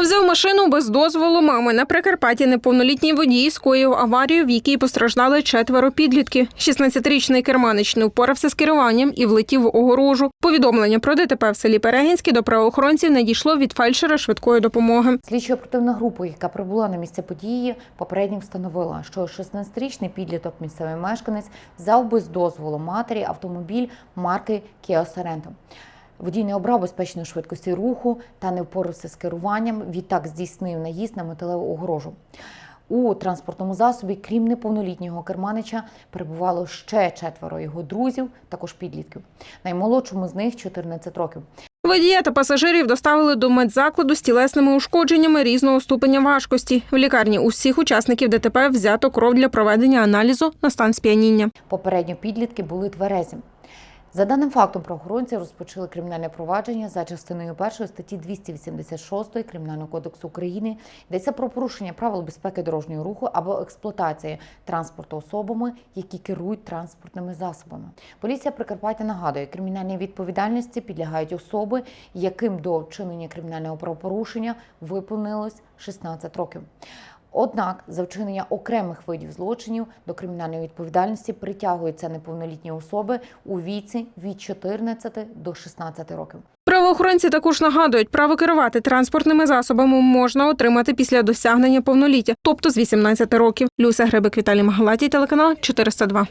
Взяв машину без дозволу мами. На Прикарпатті неповнолітній водій скоїв аварію, в якій постраждали четверо підлітків. 16-річний керманич не впорався з керуванням і влетів в огорожу. Повідомлення про ДТП в селі Перегінське до правоохоронців надійшло від фельдшера швидкої допомоги. Слідчо оперативна група, яка прибула на місце події, попередньо встановила, що 16-річний підліток місцевий мешканець взяв без дозволу матері автомобіль марки Kia. Водій не обрав безпечної швидкості руху та не впорався з керуванням. Відтак здійснив наїзд на металеву огорожу. У транспортному засобі, крім неповнолітнього керманича, перебувало ще четверо його друзів, також підлітків. Наймолодшому з них 14 років. Водія та пасажирів доставили до медзакладу з тілесними ушкодженнями різного ступеня важкості. В лікарні у всіх учасників ДТП взято кров для проведення аналізу на стан сп'яніння. Попередньо підлітки були тверезі. За даним фактом, правоохоронці розпочали кримінальне провадження за частиною першої статті 286 Кримінального кодексу України. Йдеться про порушення правил безпеки дорожнього руху або експлуатації транспорту особами, які керують транспортними засобами. Поліція Прикарпаття нагадує, кримінальній відповідальності підлягають особи, яким до вчинення кримінального правопорушення виповнилось 16 років. Однак за вчинення окремих видів злочинів до кримінальної відповідальності притягуються неповнолітні особи у віці від 14 до 16 років. Правоохоронці також нагадують, право керувати транспортними засобами можна отримати після досягнення повноліття, тобто з 18 років. Люся Гребик, Віталій Магалатій, телеканал 402.